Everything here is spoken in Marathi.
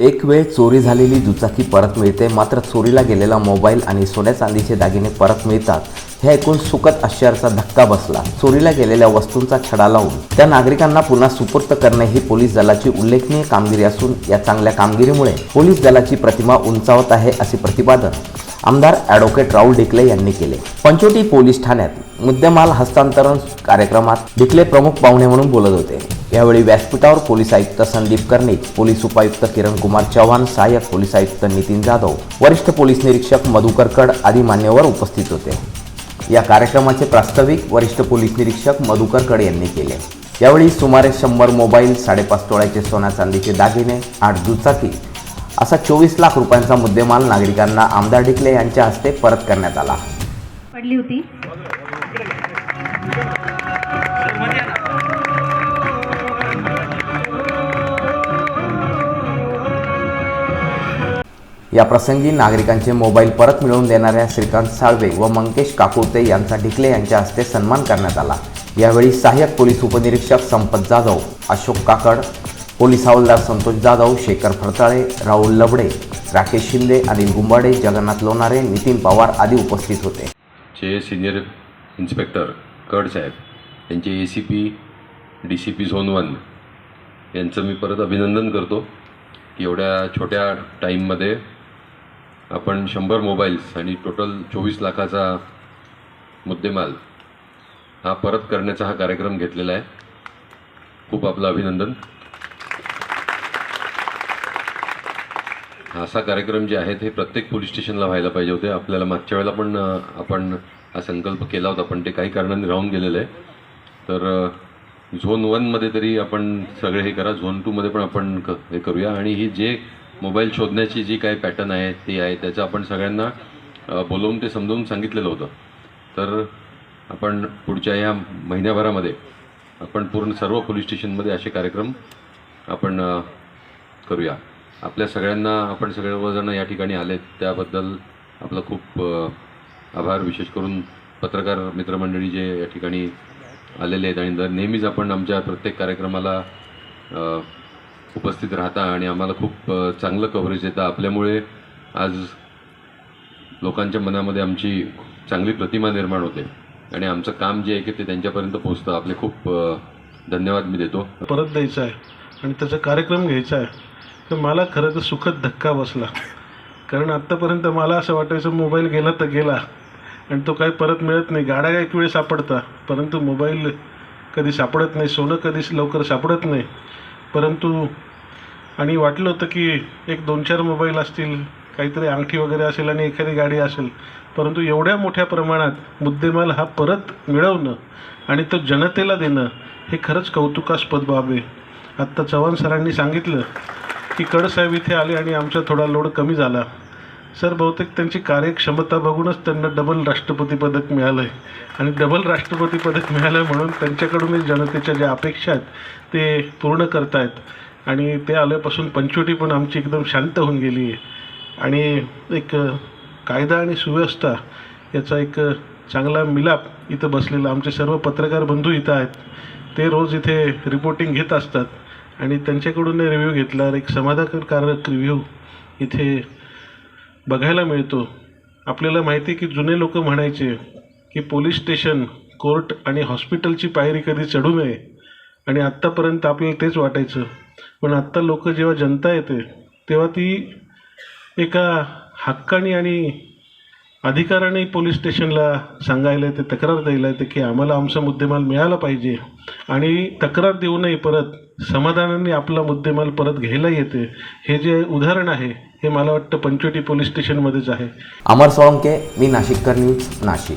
एक वेळ चोरी झालेली दुचाकी परत मिळते मात्र चोरीला गेलेला मोबाईल आणि सोन्या चांदीचे दागिने परत मिळतात. हे ऐकून सुखद आश्चर्याचा धक्का बसला. चोरीला गेलेल्या वस्तूंचा छडा लावून. त्या नागरिकांना पुन्हा सुपूर्त करणे ही पोलीस दलाची उल्लेखनीय कामगिरी असून या चांगल्या कामगिरीमुळे पोलीस दलाची प्रतिमा उंचावत आहे असे प्रतिपादन आमदार ॲडव्होकेट राहुल डिकले यांनी केले. पंचोटी पोलीस ठाण्यात मुद्देमाल हस्तांतरण कार्यक्रमात डिकले प्रमुख पाहुणे म्हणून बोलत होते. यावेळी व्यासपीठावर पोलीस आयुक्त संदीप कर्णिक पोलीस उपायुक्त किरण कुमार चव्हाण सहाय्यक पोलीस आयुक्त नितीन जाधव वरिष्ठ पोलीस निरीक्षक मधुकर कड आदी मान्यवर उपस्थित होते. या कार्यक्रमाचे प्रास्ताविक वरिष्ठ पोलीस निरीक्षक मधुकर कड यांनी केले. यावेळी सुमारे शंभर मोबाईल साडेपाच तोळ्याचे सोन्या चांदीचे दागिने आठ दुचाकी असा चोवीस लाख रुपयांचा मुद्देमाल नागरिकांना आमदार डिकले यांच्या हस्ते परत करण्यात आला. पडली होती. या प्रसंगी नागरिकांचे मोबाईल परत मिळवून देणाऱ्या श्रीकांत साळवे व मंकेश काकुळते यांचा डिकले यांच्या हस्ते सन्मान करण्यात आला. यावेळी सहाय्यक पोलीस उपनिरीक्षक संपत जाधव अशोक काकड पोलीस हवालदार संतोष जाधव शेखर फडताळे राहुल लबडे राकेश शिंदे अनिल गुंबाडे जगन्नाथ लोणारे नितीन पवार आदी उपस्थित होते. चे सिनियर इन्स्पेक्टर कड साहेब यांचे A C P D C P zone one यांचं मी परत अभिनंदन करतो की एवढ्या छोट्या टाईममध्ये आपण शंभर मोबाईल्स आणि टोटल चोवीस लाखाचा मुद्देमाल हा परत करण्याचा हा कार्यक्रम घेतलेला आहे. खूप आपलं अभिनंदन. असा कार्यक्रम जे आहेत हे प्रत्येक पोलीस स्टेशनला व्हायला पाहिजे होते. आपल्याला मागच्या वेळेला पण आपण हा संकल्प केला होता पण ते काही कारणाने राहून गेलेलं. आहे तर झोन वनमध्ये तरी आपण सगळे हे करा झोन टूमध्ये पण आपण क हे करूया. आणि ही जे मोबाईल शोधण्याची जी काही पॅटर्न आहे ते आहे त्याचं आपण सगळ्यांना बोलवून ते समजावून सांगितलेलं होतं. तर आपण पुढच्या या महिन्याभरामध्ये आपण पूर्ण सर्व पोलीस स्टेशनमध्ये असे कार्यक्रम आपण करूया. आपल्या सगळ्यांना आपण सगळेजण या ठिकाणी आलेत. त्याबद्दल आपलं खूप आभार. विशेष करून पत्रकार मित्रमंडळी जे या ठिकाणी आलेले आहेत आणि दर नेहमीच आपण आमच्या प्रत्येक कार्यक्रमाला उपस्थित राहता आणि आम्हाला खूप चांगलं कव्हरेज देता. आपल्यामुळे आज लोकांच्या मनामध्ये आमची चांगली प्रतिमा निर्माण होते आणि आमचं काम जे आहे की ते त्यांच्यापर्यंत पोहोचतं. आपले खूप धन्यवाद मी देतो. परत द्यायचा आहे आणि त्याचा कार्यक्रम घ्यायचा आहे. तर मला खरं तर सुखद धक्का बसला. कारण आत्तापर्यंत मला असं वाटायचं मोबाईल गेला तर गेला. आणि तो काही परत मिळत नाही. गाड्या एक वेळ सापडता परंतु मोबाईल कधी सापडत नाही सोनं कधी लवकर सापडत नाही. परंतु आणि वाटलं होतं की एक दोन चार मोबाईल असतील काहीतरी अंगठी वगैरे असेल आणि एखादी गाडी असेल. परंतु एवढ्या मोठ्या प्रमाणात मुद्देमाल हा परत मिळवणं आणि तो जनतेला देणं हे खरंच कौतुकास्पद बाब आहे. आत्ता चव्हाण सरांनी सांगितलं की कडसाहेब इथे आले आणि आमचा थोडा लोड कमी झाला. सर बहुतेक त्यांची कार्यक्षमता बघूनच त्यांना डबल राष्ट्रपती पदक मिळालं आहे आणि डबल राष्ट्रपती पदक मिळालं म्हणून त्यांच्याकडूनच जनतेच्या ज्या अपेक्षा आहेत ते पूर्ण करतायत. आणि ते आल्यापासून पंचवटी पण आमची एकदम शांत होऊन गेली आहे. आणि एक कायदा आणि सुव्यवस्था याचा एक चांगला मिलाप इथं बसलेला आमचे सर्व पत्रकार बंधू इथं आहेत. ते रोज इथे रिपोर्टिंग घेत असतात. आणि त्यांच्याकडून रिव्ह्यू घेतल्यावर एक समाधानकारक रिव्ह्यू इथे बघायला मिळतो. आपल्याला माहिती आहे की जुने लोक म्हणायचे की पोलीस स्टेशन कोर्ट आणि हॉस्पिटलची पायरी कधी चढू नये. आणि आत्तापर्यंत आपल्याला तेच वाटायचं. पण आत्ता लोक जेव्हा जनता येते तेव्हा ती एका हक्काने आणि अधिकाराने पोलीस स्टेशनला सांगायला येते तक्रार द्यायला येते की आम्हाला आमचा मुद्देमाल मिळाला पाहिजे. आणि तक्रार देऊनही परत समाधानाने आपला मुद्देमाल परत घ्यायला येते. हे जे उदाहरण आहे हे मला वाटतं पंचवटी पोलीस स्टेशनमध्येच आहे. अमर सोळंके मी नाशिककर न्यूज नाशिक.